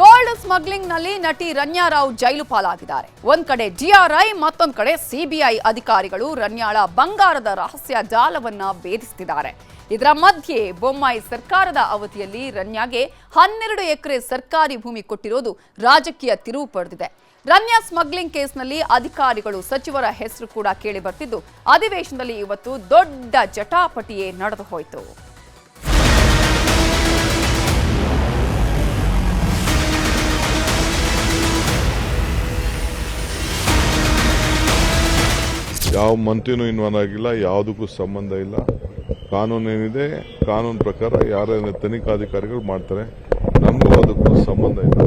Gold ಸ್ಮಗ್ಲಿಂಗ್ನಲ್ಲಿ ನಟಿ ರನ್ಯಾ ರಾವ್ ಜೈಲು ಪಾಲಾಗಿದ್ದಾರೆ. ಒಂದ್ ಕಡೆ ಡಿಆರ್ಐ ಮತ್ತೊಂದ್ ಕಡೆ ಸಿಬಿಐ ಅಧಿಕಾರಿಗಳು ರನ್ಯಾಳ ಬಂಗಾರದ ರಹಸ್ಯ ಜಾಲವನ್ನ ಭೇದಿಸುತ್ತಿದ್ದಾರೆ ಇದರ ಮಧ್ಯೆ ಬೊಮ್ಮಾಯಿ ಸರ್ಕಾರದ ಅವಧಿಯಲ್ಲಿ ರನ್ಯಾಗೆ ಹನ್ನೆರಡು ಎಕರೆ ಸರ್ಕಾರಿ ಭೂಮಿ ಕೊಟ್ಟಿರೋದು ರಾಜಕೀಯ ತಿರುವು ಪಡೆದಿದೆ. ರನ್ಯಾ ಸ್ಮಗ್ಲಿಂಗ್ ಕೇಸ್ನಲ್ಲಿ ಅಧಿಕಾರಿಗಳು ಸಚಿವರ ಹೆಸರು ಕೂಡ ಕೇಳಿ ಬರ್ತಿದ್ದು, ಅಧಿವೇಶನದಲ್ಲಿ ಇವತ್ತು ದೊಡ್ಡ ಜಟಾಪಟಿಯೇ ನಡೆದು ಹೋಯಿತು. ಯಾವ ಮಂತ್ರಿನೂ ಇನ್ವಾಲ್ವ್ ಆಗಿಲ್ಲ, ಯಾವುದಕ್ಕೂ ಸಂಬಂಧ ಇಲ್ಲ. ಕಾನೂನು ಏನಿದೆ ಕಾನೂನು ಪ್ರಕಾರ ಯಾರ ತನಿಖಾಧಿಕಾರಿಗಳು ಮಾಡ್ತಾರೆ, ನಮಗೂ ಅದಕ್ಕೂ ಸಂಬಂಧ ಇಲ್ಲ.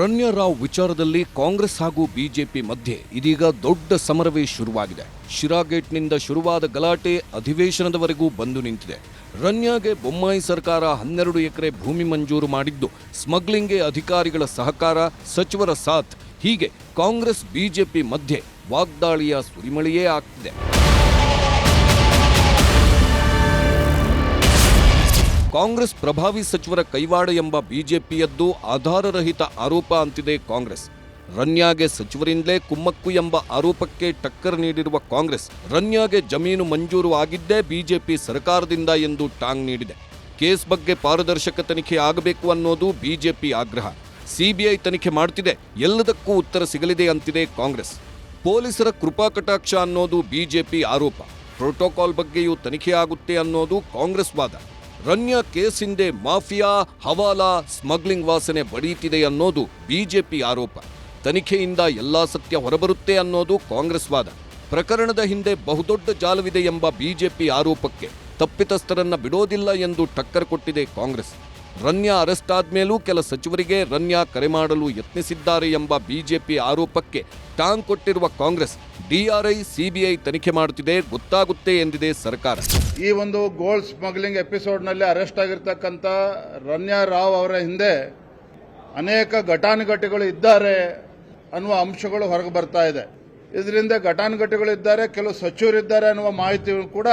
ರಣ್ಯ ರಾವ್ ವಿಚಾರದಲ್ಲಿ ಕಾಂಗ್ರೆಸ್ ಹಾಗೂ ಬಿಜೆಪಿ ಮಧ್ಯೆ ಇದೀಗ ದೊಡ್ಡ ಸಮರವೇ ಶುರುವಾಗಿದೆ. ಶಿರಾಗೇಟ್ನಿಂದ ಶುರುವಾದ ಗಲಾಟೆ ಅಧಿವೇಶನದವರೆಗೂ ಬಂದು ನಿಂತಿದೆ. ರಣ್ಯಾಗೆ ಬೊಮ್ಮಾಯಿ ಸರ್ಕಾರ ಹನ್ನೆರಡು ಎಕರೆ ಭೂಮಿ ಮಂಜೂರು ಮಾಡಿದ್ದು, ಸ್ಮಗ್ಲಿಂಗ್ಗೆ ಅಧಿಕಾರಿಗಳ ಸಹಕಾರ, ಸಚಿವರ ಸಾಥ್ ಹೀಗೆ ಕಾಂಗ್ರೆಸ್ ಬಿಜೆಪಿ ಮಧ್ಯೆ ವಾಗ್ದಾಳಿಯ ಸುರಿಮಳೆಯೇ ಆಗ್ತಿದೆ. ಕಾಂಗ್ರೆಸ್ ಪ್ರಭಾವಿ ಸಚಿವರ ಕೈವಾಡ ಎಂಬ ಬಿಜೆಪಿಯದ್ದು ಆಧಾರರಹಿತ ಆರೋಪ ಅಂತಿದೆ ಕಾಂಗ್ರೆಸ್. ರನ್ಯಾಗೆ ಸಚಿವರಿಂದಲೇ ಕುಮ್ಮಕ್ಕು ಎಂಬ ಆರೋಪಕ್ಕೆ ಟಕ್ಕರ್ ನೀಡಿರುವ ಕಾಂಗ್ರೆಸ್ ರನ್ಯಾಗೆ ಜಮೀನು ಮಂಜೂರು ಆಗಿದ್ದೇ ಬಿಜೆಪಿ ಸರ್ಕಾರದಿಂದ ಎಂದು ಟಾಂಗ್ ನೀಡಿದೆ. ಕೇಸ್ ಬಗ್ಗೆ ಪಾರದರ್ಶಕ ತನಿಖೆ ಆಗಬೇಕು ಅನ್ನೋದು ಬಿಜೆಪಿ ಆಗ್ರಹ. ಸಿಬಿಐ ತನಿಖೆ ಮಾಡ್ತಿದೆ ಎಲ್ಲದಕ್ಕೂ ಉತ್ತರ ಸಿಗಲಿದೆ ಅಂತಿದೆ ಕಾಂಗ್ರೆಸ್. ಪೊಲೀಸರ ಕೃಪಾ ಕಟಾಕ್ಷ ಅನ್ನೋದು ಬಿಜೆಪಿ ಆರೋಪ. ಪ್ರೋಟೋಕಾಲ್ ಬಗ್ಗೆಯೂ ತನಿಖೆ ಆಗುತ್ತೆ ಅನ್ನೋದು ಕಾಂಗ್ರೆಸ್ ವಾದ. ರನ್ಯ ಕೇಸ್ ಹಿಂದೆ ಮಾಫಿಯಾ, ಹವಾಲಾ, ಸ್ಮಗ್ಲಿಂಗ್ ವಾಸನೆ ಬಡೀತಿದೆ ಅನ್ನೋದು ಬಿಜೆಪಿ ಆರೋಪ. ತನಿಖೆಯಿಂದ ಎಲ್ಲಾ ಸತ್ಯ ಹೊರಬರುತ್ತೆ ಅನ್ನೋದು ಕಾಂಗ್ರೆಸ್ ವಾದ. ಪ್ರಕರಣದ ಹಿಂದೆ ಬಹುದೊಡ್ಡ ಜಾಲವಿದೆ ಎಂಬ ಬಿಜೆಪಿ ಆರೋಪಕ್ಕೆ ತಪ್ಪಿತಸ್ಥರನ್ನ ಬಿಡೋದಿಲ್ಲ ಎಂದು ಟಕ್ಕರ್ ಕೊಟ್ಟಿದೆ ಕಾಂಗ್ರೆಸ್. ರನ್ಯಾ ಅರೆಸ್ಟ್ ಆದ್ಮೇಲೂ ಕೆಲ ಸಚಿವರಿಗೆ ರನ್ಯಾ ಕರೆ ಮಾಡಲು ಯತ್ನಿಸಿದ್ದಾರೆ ಎಂಬ ಬಿಜೆಪಿ ಆರೋಪಕ್ಕೆ ಟಾಂಗ್ ಕೊಟ್ಟಿರುವ ಕಾಂಗ್ರೆಸ್ ಡಿಆರ್ಐ ಸಿಬಿಐ ತನಿಖೆ ಮಾಡುತ್ತಿದೆ ಗೊತ್ತಾಗುತ್ತೆ ಎಂದಿದೆ ಸರ್ಕಾರ. ಈ ಒಂದು ಗೋಲ್ಡ್ ಸ್ಮಗ್ಲಿಂಗ್ ಎಪಿಸೋಡ್ನಲ್ಲಿ ಅರೆಸ್ಟ್ ಆಗಿರ್ತಕ್ಕಂಥ ರನ್ಯಾ ರಾವ್ ಅವರ ಹಿಂದೆ ಅನೇಕ ಘಟಾನುಘಟಿಗಳು ಇದ್ದಾರೆ ಅನ್ನುವ ಅಂಶಗಳು ಹೊರಗೆ ಬರ್ತಾ ಇದೆ. ಇದರಿಂದ ಘಟಾನುಘಟಿಗಳು ಇದ್ದಾರೆ ಕೆಲವು ಸಚಿವರಿದ್ದಾರೆ ಅನ್ನುವ ಮಾಹಿತಿ ಕೂಡ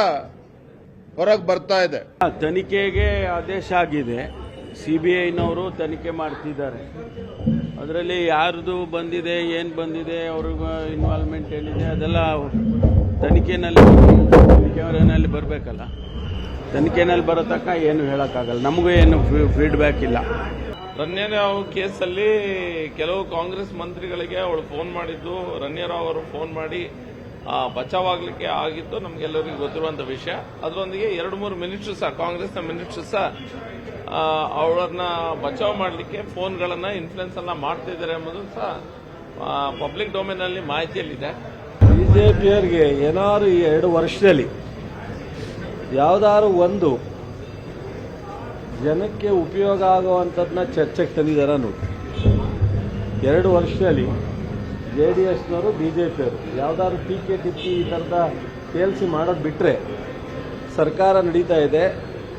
ಹೊರಗೆ ಬರ್ತಾ ಇದೆ. ತನಿಖೆಗೆ ಆದೇಶ ಆಗಿದೆ. ಸಿ ಬಿ ಐನವರು ತನಿಖೆ ಮಾಡ್ತಿದ್ದಾರೆ. ಅದರಲ್ಲಿ ಯಾರ್ದು ಬಂದಿದೆ, ಏನು ಬಂದಿದೆ, ಅವ್ರಿಗೆ ಇನ್ವಾಲ್ವ್ಮೆಂಟ್ ಏನಿದೆ, ಅದೆಲ್ಲ ತನಿಖೆನಲ್ಲಿ ತನಿಖೆನಲ್ಲಿ ಬರಬೇಕಲ್ಲ. ತನಿಖೆನಲ್ಲಿ ಬರೋ ತನಕ ಏನು ಹೇಳೋಕ್ಕಾಗಲ್ಲ. ನಮಗೂ ಏನು ಫೀಡ್ಬ್ಯಾಕ್ ಇಲ್ಲ. ರನ್ಯರಾವ್ ಕೇಸಲ್ಲಿ ಕೆಲವು ಕಾಂಗ್ರೆಸ್ ಮಂತ್ರಿಗಳಿಗೆ ಅವಳು ಫೋನ್ ಮಾಡಿದ್ದು. ರನ್ಯರಾವ್ ಅವರು ಫೋನ್ ಮಾಡಿ ಬಚಾವಾಗಲಿಕ್ಕೆ ಆಗಿದ್ದು ನಮಗೆಲ್ಲರಿಗೂ ಗೊತ್ತಿರುವಂತ ವಿಷಯ. ಅದರೊಂದಿಗೆ ಎರಡು ಮೂರು ಮಿನಿಸ್ಟರ್ ಸಹ, ಕಾಂಗ್ರೆಸ್ನ ಮಿನಿಸ್ಟರ್ ಸಹ ಅವಳನ್ನ ಬಚಾವ್ ಮಾಡಲಿಕ್ಕೆ ಫೋನ್ಗಳನ್ನು ಇನ್ಫ್ಲುಯೆನ್ಸ್ ಮಾಡ್ತಾ ಮಾಡ್ತಿದ್ದಾರೆ ಎಂಬುದು ಸಹ ಪಬ್ಲಿಕ್ ಡೊಮೇನ್ ಅಲ್ಲಿ ಮಾಹಿತಿಯಲ್ಲಿದೆ. ಬಿಜೆಪಿಯವರಿಗೆ ಏನಾದ್ರು ಈ ಎರಡು ವರ್ಷದಲ್ಲಿ ಯಾವ್ದಾದ್ರು ಒಂದು ಜನಕ್ಕೆ ಉಪಯೋಗ ಆಗುವಂಥದ್ದನ್ನ ಚರ್ಚೆಗೆ ತಂದಿದ್ದಾರೆ ನೋಡಿ ಎರಡು ವರ್ಷದಲ್ಲಿ ಜೆ ಡಿ ಎಸ್ನವರು ಬಿ ಜೆ ಪಿಯವರು ಯಾವುದಾದ್ರು ಟೀಕೆ ಟಿಪ್ಪಿ ಈ ಥರದ ಸೇಲ್ಸಿ ಮಾಡೋದು ಬಿಟ್ಟರೆ ಸರ್ಕಾರ ನಡೀತಾ ಇದೆ.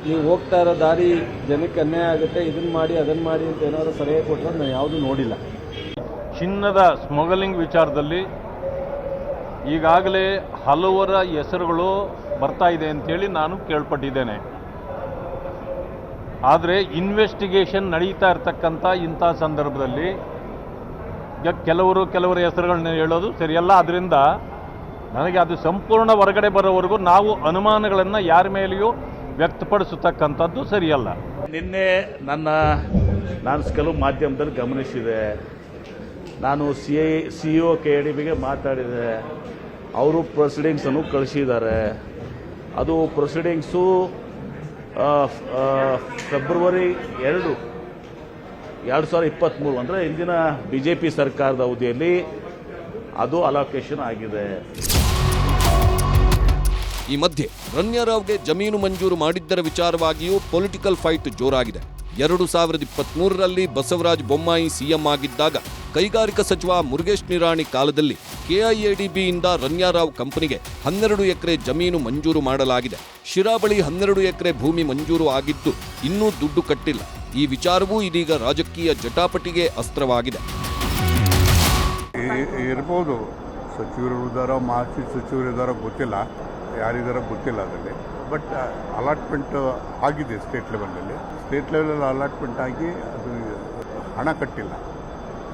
ನೀವು ಹೋಗ್ತಾ ಇರೋ ದಾರಿ ಜನಕ್ಕೆ ಅನ್ಯಾಯ ಆಗುತ್ತೆ ಇದನ್ನು ಮಾಡಿ ಅದನ್ನು ಮಾಡಿ ಅಂತ ಏನಾದರೂ ಸಲಹೆ ಕೊಟ್ಟರೆ ನಾನು ಯಾವುದೂ ನೋಡಿಲ್ಲ. ಚಿನ್ನದ ಸ್ಮಗಲಿಂಗ್ ವಿಚಾರದಲ್ಲಿ ಈಗಾಗಲೇ ಹಲವರ ಹೆಸರುಗಳು ಬರ್ತಾ ಇದೆ ಅಂತೇಳಿ ನಾನು ಕೇಳ್ಪಟ್ಟಿದ್ದೇನೆ. ಆದರೆ ಇನ್ವೆಸ್ಟಿಗೇಷನ್ ನಡೀತಾ ಇರ್ತಕ್ಕಂಥ ಇಂಥ ಸಂದರ್ಭದಲ್ಲಿ ಈಗ ಕೆಲವರು ಕೆಲವರ ಹೆಸರುಗಳನ್ನ ಹೇಳೋದು ಸರಿಯಲ್ಲ. ಅದರಿಂದ ನನಗೆ ಅದು ಸಂಪೂರ್ಣ ಹೊರಗಡೆ ಬರೋವರೆಗೂ ನಾವು ಅನುಮಾನಗಳನ್ನು ಯಾರ ಮೇಲೆಯೂ ವ್ಯಕ್ತಪಡಿಸತಕ್ಕಂಥದ್ದು ಸರಿಯಲ್ಲ. ನಿನ್ನೆ ನನ್ನ, ನಾನು ಕೆಲವು ಮಾಧ್ಯಮದಲ್ಲಿ ಗಮನಿಸಿದೆ. ನಾನು C I, C O K D ಬಿಗೆ ಮಾತಾಡಿದೆ. ಅವರು ಪ್ರೊಸೀಡಿಂಗ್ಸನ್ನು ಕಳಿಸಿದ್ದಾರೆ. ಅದು ಪ್ರೊಸೀಡಿಂಗ್ಸು ಫೆಬ್ರವರಿ ಎರಡು ಎರಡು ಸಾವಿರದ ಇಪ್ಪತ್ತ್ಮೂರು ಅಂದರೆ ಇಂದಿನ ಬಿ ಜೆ ಪಿ ಸರ್ಕಾರದ ಅವಧಿಯಲ್ಲಿ ಅದು ಅಲೋಕೇಶನ್ ಆಗಿದೆ. ಈ ಮಧ್ಯೆ ರಣ್ಯರಾವ್ಗೆ ಜಮೀನು ಮಂಜೂರು ಮಾಡಿದ್ದರ ವಿಚಾರವಾಗಿಯೂ ಪೊಲಿಟಿಕಲ್ ಫೈಟ್ ಜೋರಾಗಿದೆ. ಎರಡು ಸಾವಿರದ ಇಪ್ಪತ್ಮೂರರಲ್ಲಿ ಬಸವರಾಜ ಬೊಮ್ಮಾಯಿ ಸಿಎಂ ಆಗಿದ್ದಾಗ ಕೈಗಾರಿಕಾ ಸಚಿವ ಮುರುಗೇಶ್ ನಿರಾಣಿ ಕಾಲದಲ್ಲಿ ಕೆಐಎಡಿಬಿಯಿಂದ ರನ್ಯಾರಾವ್ ಕಂಪನಿಗೆ ಹನ್ನೆರಡು ಎಕರೆ ಜಮೀನು ಮಂಜೂರು ಮಾಡಲಾಗಿದೆ. ಶಿರಾ ಬಳಿ ಹನ್ನೆರಡು ಎಕರೆ ಭೂಮಿ ಮಂಜೂರು ಆಗಿದ್ದು ಇನ್ನೂ ದುಡ್ಡು ಕಟ್ಟಿಲ್ಲ. ಈ ವಿಚಾರವೂ ಇದೀಗ ರಾಜಕೀಯ ಜಟಾಪಟಿಗೆ ಅಸ್ತ್ರವಾಗಿದೆ. ಇರ್ಬೋದು. ಸಚಿವರು ಮಾಜಿ ಸಚಿವರು ಗೊತ್ತಿಲ್ಲ. ಯಾರಿದ್ದಾರೋ ಗೊತ್ತಿಲ್ಲ ಅದರಲ್ಲಿ. ಬಟ್ ಅಲಾಟ್ಮೆಂಟ್ ಆಗಿದೆ ಸ್ಟೇಟ್ ಲೆವೆಲಲ್ಲಿ ಸ್ಟೇಟ್ ಲೆವೆಲಲ್ಲಿ ಅಲಾಟ್ಮೆಂಟ್ ಆಗಿ ಅದು ಹಣ ಕಟ್ಟಿಲ್ಲ.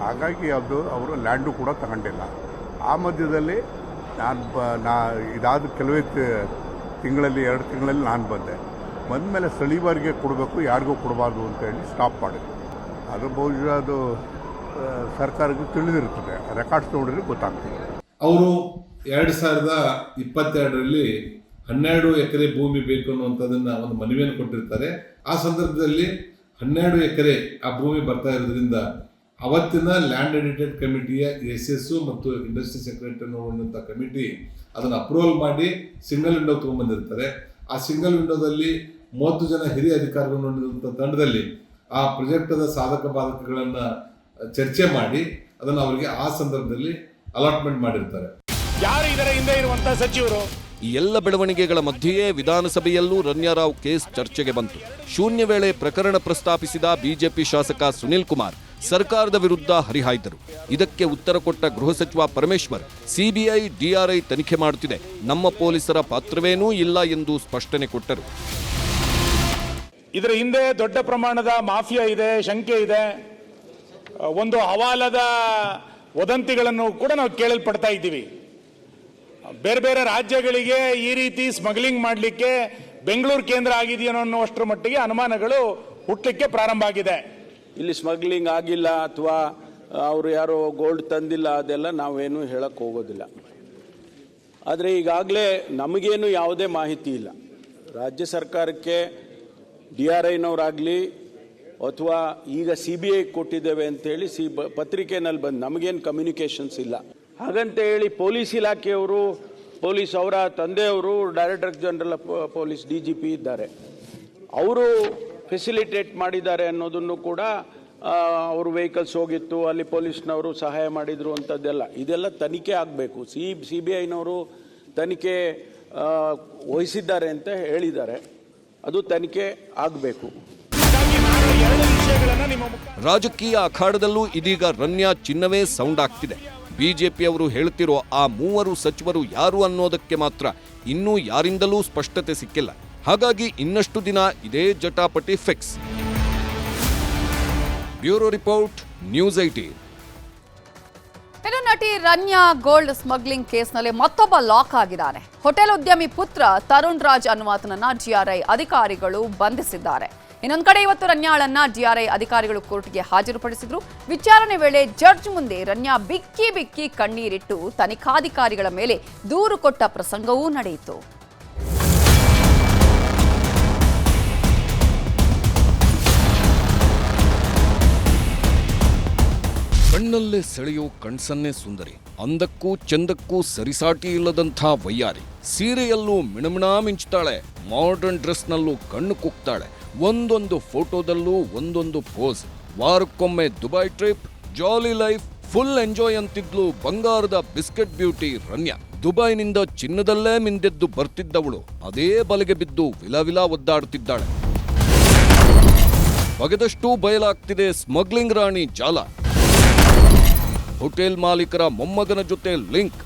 ಹಾಗಾಗಿ ಅದು ಅವರು ಲ್ಯಾಂಡು ಕೂಡ ತಗೊಂಡಿಲ್ಲ. ಆ ಮಧ್ಯದಲ್ಲಿ ನಾನು ಬ, ನಾ, ಇದಾದ ಕೆಲವೇ ತಿಂಗಳಲ್ಲಿ, ಎರಡು ತಿಂಗಳಲ್ಲಿ ನಾನು ಬಂದೆ. ಬಂದಮೇಲೆ ಸಳಿವಾರಿಗೆ ಕೊಡಬೇಕು, ಯಾರಿಗೂ ಕೊಡಬಾರ್ದು ಅಂತ ಹೇಳಿ ಸ್ಟಾಪ್ ಮಾಡಿದ್ರು ಅದು ಬಹುಶಃ ಅದು ಸರ್ಕಾರಕ್ಕೆ ತಿಳಿದಿರುತ್ತದೆ. ರೆಕಾರ್ಡ್ಸ್ ನೋಡಿದ್ರೆ ಗೊತ್ತಾಗ್ತದೆ. ಅವರು ಎರಡು ಸಾವಿರದ ಇಪ್ಪತ್ತೆರಡರಲ್ಲಿ ಹನ್ನೆರಡು ಎಕರೆ ಭೂಮಿ ಬೇಕು ಅನ್ನುವಂಥದ್ದನ್ನು ಒಂದು ಮನವಿಯನ್ನು ಕೊಟ್ಟಿರ್ತಾರೆ. ಆ ಸಂದರ್ಭದಲ್ಲಿ ಹನ್ನೆರಡು ಎಕರೆ ಆ ಭೂಮಿ ಬರ್ತಾ ಇರೋದ್ರಿಂದ ಅವತ್ತಿನ ಲ್ಯಾಂಡ್ ಎಡಿಟೆಡ್ ಕಮಿಟಿಯ ಎಸ್ ಎಸ್ ಮತ್ತು ಇಂಡಸ್ಟ್ರಿ ಸೆಕ್ರೆಟರಿ ಅನ್ನುವಂಥ ಕಮಿಟಿ ಅದನ್ನು ಅಪ್ರೂವಲ್ ಮಾಡಿ ಸಿಂಗಲ್ ವಿಂಡೋ ತೊಗೊಂಡ್ಬಂದಿರ್ತಾರೆ. ಆ ಸಿಂಗಲ್ ವಿಂಡೋದಲ್ಲಿ ಮೂವತ್ತು ಜನ ಹಿರಿಯ ಅಧಿಕಾರಿಗಳು ಹೊಂದಿರುವಂಥ ತಂಡದಲ್ಲಿ ಆ ಪ್ರಾಜೆಕ್ಟದ ಸಾಧಕ ಬಾಧಕಗಳನ್ನು ಚರ್ಚೆ ಮಾಡಿ ಅದನ್ನು ಅವರಿಗೆ ಆ ಸಂದರ್ಭದಲ್ಲಿ ಅಲಾಟ್ಮೆಂಟ್ ಮಾಡಿರ್ತಾರೆ. ಯಾರು ಇದರ ಹಿಂದೆ ಇರುವಂತಹ ಸಚಿವರು? ಈ ಎಲ್ಲ ಬೆಳವಣಿಗೆಗಳ ಮಧ್ಯೆಯೇ ವಿಧಾನಸಭೆಯಲ್ಲೂ ರನ್ಯಾರಾವ್ ಕೇಸ್ ಚರ್ಚೆಗೆ ಬಂತು. ಶೂನ್ಯ ವೇಳೆ ಪ್ರಕರಣ ಪ್ರಸ್ತಾಪಿಸಿದ ಬಿಜೆಪಿ ಶಾಸಕ ಸುನಿಲ್ ಕುಮಾರ್ ಸರ್ಕಾರದ ವಿರುದ್ಧ ಹರಿಹಾಯ್ದರು. ಇದಕ್ಕೆ ಉತ್ತರ ಕೊಟ್ಟ ಗೃಹ ಸಚಿವ ಪರಮೇಶ್ವರ್ ಸಿಬಿಐ ಡಿಆರ್ಐ ತನಿಖೆ ಮಾಡುತ್ತಿದೆ. ನಮ್ಮ ಪೊಲೀಸರ ಪಾತ್ರವೇನೂ ಇಲ್ಲ ಎಂದು ಸ್ಪಷ್ಟನೆ ಕೊಟ್ಟರು. ಇದರ ಹಿಂದೆ ದೊಡ್ಡ ಪ್ರಮಾಣದ ಮಾಫಿಯಾ ಇದೆ ಶಂಕೆ ಇದೆ. ಒಂದು ಹವಾಲದ ವದಂತಿಗಳನ್ನು ಕೂಡ ನಾವು ಕೇಳಲ್ಪಡ್ತಾ ಇದ್ದೀವಿ. ಬೇರೆ ಬೇರೆ ರಾಜ್ಯಗಳಿಗೆ ಈ ರೀತಿ ಸ್ಮಗ್ಲಿಂಗ್ ಮಾಡಲಿಕ್ಕೆ ಬೆಂಗಳೂರು ಕೇಂದ್ರ ಆಗಿದೆಯೋ ಅನ್ನುವಷ್ಟರ ಮಟ್ಟಿಗೆ ಅನುಮಾನಗಳು ಹುಟ್ಟಲಿಕ್ಕೆ ಪ್ರಾರಂಭ ಆಗಿದೆ. ಇಲ್ಲಿ ಸ್ಮಗ್ಲಿಂಗ್ ಆಗಿಲ್ಲ ಅಥವಾ ಅವರು ಯಾರು ಗೋಲ್ಡ್ ತಂದಿಲ್ಲ, ಅದೆಲ್ಲ ನಾವೇನು ಹೇಳಕ್ಕೆ ಹೋಗೋದಿಲ್ಲ. ಆದರೆ ಈಗಾಗಲೇ ನಮಗೇನು ಯಾವುದೇ ಮಾಹಿತಿ ಇಲ್ಲ. ರಾಜ್ಯ ಸರ್ಕಾರಕ್ಕೆ ಡಿ ಆರ್ ಐನವರಾಗಲಿ ಅಥವಾ ಈಗ ಸಿ ಬಿ ಐ ಕೊಟ್ಟಿದ್ದೇವೆ ಅಂತೇಳಿ ಸಿ ಬ, ಪತ್ರಿಕೆನಲ್ಲಿ ಬಂದು ನಮಗೇನು ಕಮ್ಯುನಿಕೇಷನ್ಸ್ ಇಲ್ಲ. ಹಾಗಂತ ಹೇಳಿ ಪೊಲೀಸ್ ಇಲಾಖೆಯವರು, ಪೊಲೀಸ್ ಅವರ ತಂದೆಯವರು director general police D G P ಇದ್ದಾರೆ. ಅವರು ಫೆಸಿಲಿಟೇಟ್ ಮಾಡಿದ್ದಾರೆ ಅನ್ನೋದನ್ನು ಕೂಡ ಅವರು ವೆಹಿಕಲ್ಸ್ ಹೋಗಿತ್ತು, ಅಲ್ಲಿ ಪೊಲೀಸ್ನವರು ಸಹಾಯ ಮಾಡಿದ್ರು ಅಂಥದ್ದೆಲ್ಲ ಇದೆಲ್ಲ ತನಿಖೆ ಆಗಬೇಕು. ಸಿ ಸಿ ಬಿ ಐನವರು ತನಿಖೆ ವಹಿಸಿದ್ದಾರೆ ಅಂತ ಹೇಳಿದ್ದಾರೆ. ಅದು ತನಿಖೆ ಆಗಬೇಕು. ರಾಜಕೀಯ ಅಖಾಡದಲ್ಲೂ ಇದೀಗ ರನ್ಯಾ ಚಿನ್ನವೇ ಸೌಂಡ್ ಆಗ್ತಿದೆ. ಬಿಜೆಪಿಯವರು ಹೇಳ್ತಿರೋ ಆ ಮೂವರು ಸಚಿವರು ಯಾರು ಅನ್ನೋದಕ್ಕೆ ಮಾತ್ರ ಇನ್ನೂ ಯಾರಿಂದಲೂ ಸ್ಪಷ್ಟತೆ ಸಿಕ್ಕಿಲ್ಲ. ಹಾಗಾಗಿ ಇನ್ನಷ್ಟು ದಿನ ಇದೇ ಜಟಾಪಟಿ fix. Bureau report, news eighteen ನಟಿ ರನ್ಯಾ ಗೋಲ್ಡ್ ಸ್ಮಗ್ಲಿಂಗ್ ಕೇಸ್ನಲ್ಲಿ ಮತ್ತೊಬ್ಬ ಲಾಕ್ ಆಗಿದ್ದಾನೆ. ಹೋಟೆಲ್ ಉದ್ಯಮಿ ಪುತ್ರ ತರುಣ್ ರಾಜ್ ಅನ್ನುವಾತನನ್ನ ಜಿಆರ್ಐ ಅಧಿಕಾರಿಗಳು ಬಂಧಿಸಿದ್ದಾರೆ. ಇನ್ನೊಂದು ಕಡೆ ಇವತ್ತು ರನ್ಯಾಳನ್ನ ಡಿಆರ್ಐ ಅಧಿಕಾರಿಗಳು ಕೋರ್ಟ್ಗೆ ಹಾಜರುಪಡಿಸಿದ್ರು. ವಿಚಾರಣೆ ವೇಳೆ ಜಡ್ಜ್ ಮುಂದೆ ರನ್ಯಾ ಬಿಕ್ಕಿ ಬಿಕ್ಕಿ ಕಣ್ಣೀರಿಟ್ಟು ತನಿಖಾಧಿಕಾರಿಗಳ ಮೇಲೆ ದೂರು ಕೊಟ್ಟ ಪ್ರಸಂಗವೂ ನಡೆಯಿತು. ಕಣ್ಣಲ್ಲೇ ಸೆಳೆಯೋ ಕಣ್ಸನ್ನೇ ಸುಂದರಿ, ಅಂದಕ್ಕೂ ಚಂದಕ್ಕೂ ಸರಿಸಾಟಿ ಇಲ್ಲದಂಥ ವೈಯಾರಿ ಸೀರೆಯಲ್ಲೂ ಮಿಣಮಿಣಾ ಮಿಂಚ್ತಾಳೆ ಮಾಡರ್ನ್ ಡ್ರೆಸ್ನಲ್ಲೂ ಕಣ್ಣು ಕುಕ್ತಾಳೆ. ಒಂದೊಂದು ಫೋಟೋದಲ್ಲೂ ಒಂದೊಂದು ಪೋಸ್ ವಾರಕ್ಕೊಮ್ಮೆ Dubai trip jolly life full enjoy ಅಂತಿದ್ಲು ಬಂಗಾರದ ಬಿಸ್ಕೆಟ್ ಬ್ಯೂಟಿ ರಮ್ಯ. ದುಬೈನಿಂದ ಚಿನ್ನದಲ್ಲೇ ಮಿಂದೆದ್ದು ಬರ್ತಿದ್ದವಳು. ಅದೇ ಬಲೆಗೆ ಬಿದ್ದು ವಿಲವಿಲ ಒದ್ದಾಡುತ್ತಿದ್ದಾಳೆ ಬಗೆದಷ್ಟೂ ಬಯಲಾಗ್ತಿದೆ ಸ್ಮಗ್ಲಿಂಗ್ ರಾಣಿ ಜಾಲ. ಹೋಟೆಲ್ ಮಾಲೀಕರ ಮೊಮ್ಮಗನ ಜೊತೆ ಲಿಂಕ್.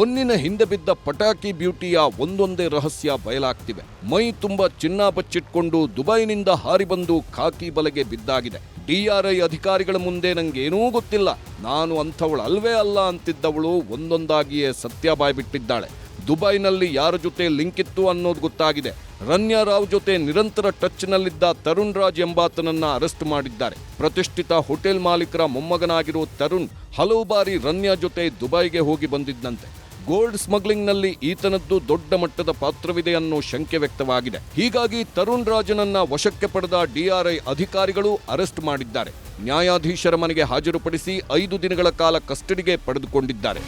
ಹೊನ್ನಿನ ಹಿಂದೆ ಬಿದ್ದ ಪಟಾಕಿ ಬ್ಯೂಟಿಯ ಒಂದೊಂದೇ ರಹಸ್ಯ ಬಯಲಾಗ್ತಿವೆ ಮೈ ತುಂಬ ಚಿನ್ನ ಬಚ್ಚಿಟ್ಕೊಂಡು ದುಬೈನಿಂದ ಹಾರಿ ಬಂದು ಖಾಕಿ ಬಲೆಗೆ ಬಿದ್ದಾಗಿದೆ ಡಿಆರ್ಐ ಅಧಿಕಾರಿಗಳ ಮುಂದೆ ನಂಗೇನೂ ಗೊತ್ತಿಲ್ಲ ನಾನು ಅಂಥವಳು ಅಲ್ವೇ ಅಲ್ಲ ಅಂತಿದ್ದವಳು ಒಂದೊಂದಾಗಿಯೇ ಸತ್ಯ ಬಾಯ್ಬಿಟ್ಟಿದ್ದಾಳೆ ದುಬೈನಲ್ಲಿ ಯಾರ ಜೊತೆ ಲಿಂಕ್ ಇತ್ತು ಅನ್ನೋದು ಗೊತ್ತಾಗಿದೆ ರನ್ಯಾ ರಾವ್ ಜೊತೆ ನಿರಂತರ ಟಚ್ನಲ್ಲಿದ್ದ ತರುಣ್ ರಾಜ್ ಎಂಬಾತನನ್ನ ಅರೆಸ್ಟ್ ಮಾಡಿದ್ದಾರೆ ಪ್ರತಿಷ್ಠಿತ ಹೋಟೆಲ್ ಮಾಲೀಕರ ಮೊಮ್ಮಗನಾಗಿರೋ ತರುಣ್ ಹಲವು ಬಾರಿ ರನ್ಯಾ ಜೊತೆ ದುಬೈಗೆ ಹೋಗಿ ಬಂದಿದ್ದಂತೆ ಗೋಲ್ಡ್ ಸ್ಮಗ್ಲಿಂಗ್ನಲ್ಲಿ ಈತನದ್ದು ದೊಡ್ಡ ಮಟ್ಟದ ಪಾತ್ರವಿದೆ ಅನ್ನೋ ಶಂಕೆ ವ್ಯಕ್ತವಾಗಿದೆ. ಹೀಗಾಗಿ ತರುಣ್ ರಾಜನನ್ನ ವಶಕ್ಕೆ ಪಡೆದ ಡಿಆರ್ಐ ಅಧಿಕಾರಿಗಳು ಅರೆಸ್ಟ್ ಮಾಡಿದ್ದಾರೆ. ನ್ಯಾಯಾಧೀಶರ ಮನೆಗೆ ಹಾಜರುಪಡಿಸಿ ಐದು ದಿನಗಳ ಕಾಲ ಕಸ್ಟಡಿಗೆ ಪಡೆದುಕೊಂಡಿದ್ದಾರೆ.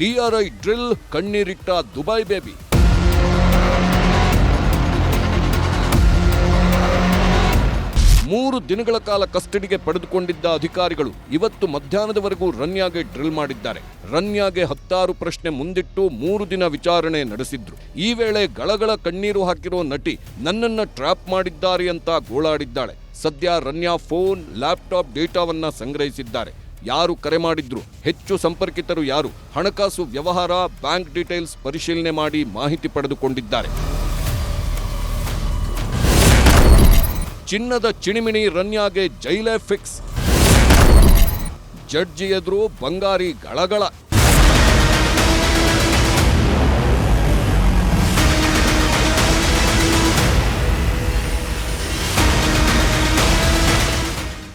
ಡಿಆರ್ಐ ಡ್ರಿಲ್ ಕಣ್ಣೀರಿಟ್ಟ ದುಬೈ ಬೇಬಿ ಮೂರು ದಿನಗಳ ಕಾಲ ಕಸ್ಟಡಿಗೆ ಪಡೆದುಕೊಂಡಿದ್ದ ಅಧಿಕಾರಿಗಳು ಇವತ್ತು ಮಧ್ಯಾಹ್ನದವರೆಗೂ ರನ್ಯಾಗೆ ಡ್ರಿಲ್ ಮಾಡಿದ್ದಾರೆ. ರನ್ಯಾಗೆ ಹತ್ತಾರು ಪ್ರಶ್ನೆ ಮುಂದಿಟ್ಟು ಮೂರು ದಿನ ವಿಚಾರಣೆ ನಡೆಸಿದ್ರು. ಈ ವೇಳೆ ಗಳಗಳ ಕಣ್ಣೀರು ಹಾಕಿರೋ ನಟಿ ನನ್ನನ್ನ ಟ್ರ್ಯಾಪ್ ಮಾಡಿದ್ದಾರೆ ಅಂತ ಗೋಳಾಡಿದ್ದಾಳೆ. ಸದ್ಯ ರನ್ಯಾ ಫೋನ್, ಲ್ಯಾಪ್ಟಾಪ್ ಡೇಟಾವನ್ನ ಸಂಗ್ರಹಿಸಿದ್ದಾರೆ. ಯಾರು ಕರೆ ಮಾಡಿದ್ರು? ಹೆಚ್ಚು ಸಂಪರ್ಕಿತರು ಯಾರು? ಹಣಕಾಸು ವ್ಯವಹಾರ, ಬ್ಯಾಂಕ್ ಡೀಟೇಲ್ಸ್ ಪರಿಶೀಲನೆ ಮಾಡಿ ಮಾಹಿತಿ ಪಡೆದುಕೊಂಡಿದ್ದಾರೆ. ಚಿನ್ನದ ಚಿಣಿಮಿಣಿ ರನ್ಯಾಗೆ ಜೈಲೇ ಫಿಕ್ಸ್. ಜಡ್ಜಿ ಎದುರು ಬಂಗಾರಿ ಗಳಗಳ.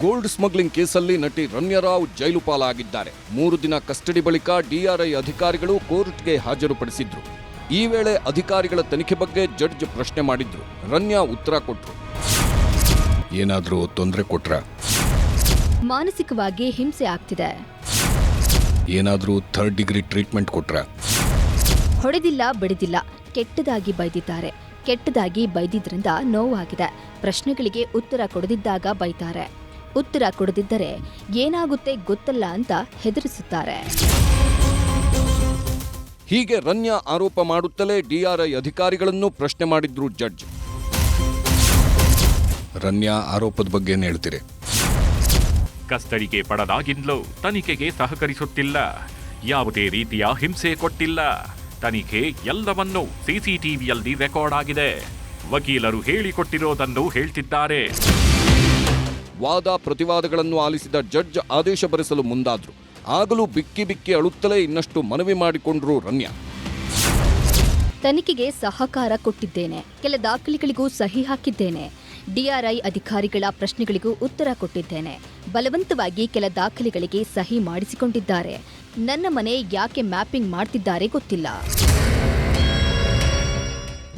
ಗೋಲ್ಡ್ ಸ್ಮಗ್ಲಿಂಗ್ ಕೇಸಲ್ಲಿ ನಟಿ ರಮ್ಯರಾವ್ ಜೈಲು ಪಾಲಾಗಿದ್ದಾರೆ. ಮೂರು ದಿನ ಕಸ್ಟಡಿ ಬಳಿಕ ಡಿಆರ್ಐ ಅಧಿಕಾರಿಗಳು ಕೋರ್ಟ್ಗೆ ಹಾಜರುಪಡಿಸಿದ್ರು. ಈ ವೇಳೆ ಅಧಿಕಾರಿಗಳ ತನಿಖೆ ಬಗ್ಗೆ ಜಡ್ಜ್ ಪ್ರಶ್ನೆ ಮಾಡಿದ್ರು. ರನ್ಯಾ ಉತ್ತರ ಕೊಟ್ರು. ಏನಾದ್ರೂ ತೊಂದರೆ ಕೊಟ್ರ? ಮಾನಸಿಕವಾಗಿ ಹಿಂಸೆ ಆಗ್ತಿದೆ. ಏನಾದರೂ ಥರ್ಡ್ ಡಿಗ್ರಿ ಟ್ರೀಟ್ಮೆಂಟ್ ಕೊಟ್ರ? ಹೊಡೆದಿಲ್ಲ ಬಡಿದಿಲ್ಲ ಕೆಟ್ಟದಾಗಿ ಬೈದಿದ್ದಾರೆ. ಕೆಟ್ಟದಾಗಿ ಬೈದಿದ್ರಿಂದ ನೋವಾಗಿದೆ. ಪ್ರಶ್ನೆಗಳಿಗೆ ಉತ್ತರ ಕೊಡದಿದ್ದಾಗ ಬೈತಾರೆ. ಉತ್ತರ ಕೊಡದಿದ್ದರೆ ಏನಾಗುತ್ತೆ ಗೊತ್ತಲ್ಲ ಅಂತ ಹೆದರಿಸುತ್ತಾರೆ. ಹೀಗೆ ರನ್ಯಾ ಆರೋಪ ಮಾಡುತ್ತಲೇ ಡಿಆರ್ಐ ಅಧಿಕಾರಿಗಳನ್ನು ಪ್ರಶ್ನೆ ಮಾಡಿದ್ರು ಜಡ್ಜ್. ರನ್ಯಾ ಆರೋಪದ ಬಗ್ಗೆ ಏನು ಹೇಳ್ತೀರಿ? ಕಸ್ಟಡಿಗೆ ಪಡೆದಾಗಿಂದಲೂ ತನಿಖೆಗೆ ಸಹಕರಿಸುತ್ತಿಲ್ಲ. ಯಾವುದೇ ರೀತಿಯ ಹಿಂಸೆ ಕೊಟ್ಟಿಲ್ಲ. ತನಿಖೆ ಎಲ್ಲವನ್ನೂ ಸಿಸಿಟಿವಿಯಲ್ಲಿ ರೆಕಾರ್ಡ್ ಆಗಿದೆ. ವಕೀಲರು ಹೇಳಿಕೊಟ್ಟಿರೋದನ್ನು ಹೇಳ್ತಿದ್ದಾರೆ. ವಾದ ಪ್ರತಿವಾದಗಳನ್ನು ಆಲಿಸಿದ ಜಡ್ಜ್ ಆದೇಶ ಬರೆಸಲು ಮುಂದಾದ್ರು. ಆಗಲೂ ಬಿಕ್ಕಿ ಬಿಕ್ಕಿ ಅಳುತ್ತಲೇ ಇನ್ನಷ್ಟು ಮನವಿ ಮಾಡಿಕೊಂಡ್ರು ರನ್ಯಾ. ತನಿಖೆಗೆ ಸಹಕಾರ ಕೊಟ್ಟಿದ್ದೇನೆ. ಕೆಲ ದಾಖಲೆಗಳಿಗೂ ಸಹಿ ಹಾಕಿದ್ದೇನೆ. ಡಿಆರ್ಐ ಅಧಿಕಾರಿಗಳ ಪ್ರಶ್ನೆಗಳಿಗೂ ಉತ್ತರ ಕೊಟ್ಟಿದ್ದೇನೆ. ಬಲವಂತವಾಗಿ ಕೆಲ ದಾಖಲೆಗಳಿಗೆ ಸಹಿ ಮಾಡಿಸಿಕೊಂಡಿದ್ದಾರೆ. ನನ್ನ ಮನೆ ಯಾಕೆ ಮ್ಯಾಪಿಂಗ್ ಮಾಡ್ತಿದ್ದಾರೆ ಗೊತ್ತಿಲ್ಲ.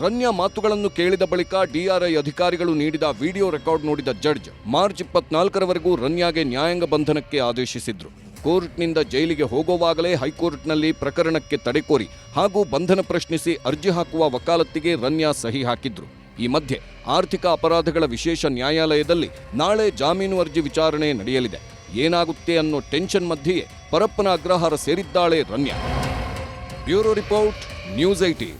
ರನ್ಯ ಮಾತುಗಳನ್ನು ಕೇಳಿದ ಬಳಿಕ ಡಿಆರ್ಐ ಅಧಿಕಾರಿಗಳು ನೀಡಿದ ವಿಡಿಯೋ ರೆಕಾರ್ಡ್ ನೋಡಿದ ಜಡ್ಜ್ ಮಾರ್ಚ್ ಇಪ್ಪತ್ನಾಲ್ಕರವರೆಗೂ ರನ್ಯಾಗೆ ನ್ಯಾಯಾಂಗ ಬಂಧನಕ್ಕೆ ಆದೇಶಿಸಿದ್ರು. ಕೋರ್ಟ್ನಿಂದ ಜೈಲಿಗೆ ಹೋಗುವಾಗಲೇ ಹೈಕೋರ್ಟ್ನಲ್ಲಿ ಪ್ರಕರಣಕ್ಕೆ ತಡೆಕೋರಿ ಹಾಗೂ ಬಂಧನ ಪ್ರಶ್ನಿಸಿ ಅರ್ಜಿ ಹಾಕುವ ವಕಾಲತ್ತಿಗೆ ರನ್ಯಾ ಸಹಿ ಹಾಕಿದ್ರು. ಈ ಮಧ್ಯೆ ಆರ್ಥಿಕ ಅಪರಾಧಗಳ ವಿಶೇಷ ನ್ಯಾಯಾಲಯದಲ್ಲಿ ನಾಳೆ ಜಾಮೀನು ಅರ್ಜಿ ವಿಚಾರಣೆ ನಡೆಯಲಿದೆ. ಏನಾಗುತ್ತೆ ಅನ್ನೋ ಟೆನ್ಷನ್ ಮಧ್ಯೆಯೇ Parappana Agrahara ಸೇರಿದ್ದಾಳೆ Ramya. Bureau report, news IT